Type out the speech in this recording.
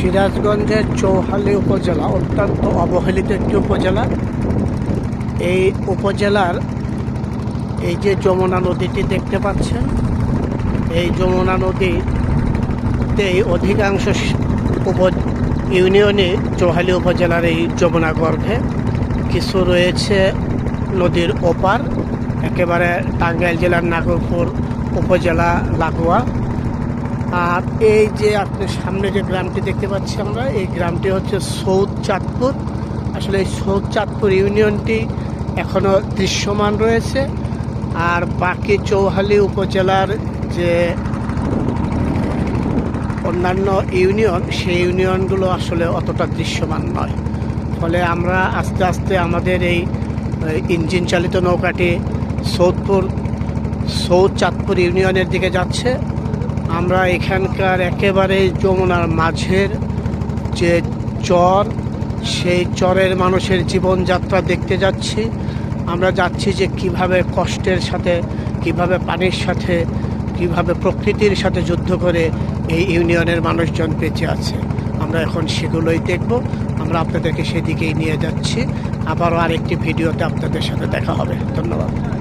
সিরাজগঞ্জের চৌহালি উপজেলা, অত্যন্ত অবহেলিত একটি উপজেলা। এই উপজেলার এই যে যমুনা নদীটি দেখতে পাচ্ছেন, এই যমুনা নদীতে অধিকাংশ উপ ইউনিয়নে চৌহালি উপজেলার এই যমুনা গর্ভে। কিছু রয়েছে নদীর ওপার, একেবারে টাঙ্গাইল জেলার নাগরপুর উপজেলা লাগোয়া। আর এই যে আপনি সামনে যে গ্রামটি দেখতে পাচ্ছি আমরা, এই গ্রামটি হচ্ছে সৌদ চাঁদপুর। আসলে এই সৌদ চাঁদপুর ইউনিয়নটি এখনও দৃশ্যমান রয়েছে। আর বাকি চৌহালি উপজেলার যে অন্যান্য ইউনিয়ন, সেই ইউনিয়নগুলো আসলে অতটা দৃশ্যমান নয়। ফলে আমরা আস্তে আস্তে আমাদের এই এই ইঞ্জিন চালিত নৌকাটি সৌদপুর, সৌদ চাঁদপুর ইউনিয়নের দিকে যাচ্ছে। আমরা এখানকার একেবারে যমুনার মাঝের যে চর, সেই চরের মানুষের জীবনযাত্রা দেখতে যাচ্ছি। আমরা যাচ্ছি যে কীভাবে কষ্টের সাথে, কীভাবে পানির সাথে, কীভাবে প্রকৃতির সাথে যুদ্ধ করে এই ইউনিয়নের মানুষজন বেঁচে আছে। আমরা এখন সেগুলোই দেখব। আমরা আপনাদেরকে সেদিকেই নিয়ে যাচ্ছি। আবারও আরেকটি ভিডিওতে আপনাদের সাথে দেখা হবে। ধন্যবাদ।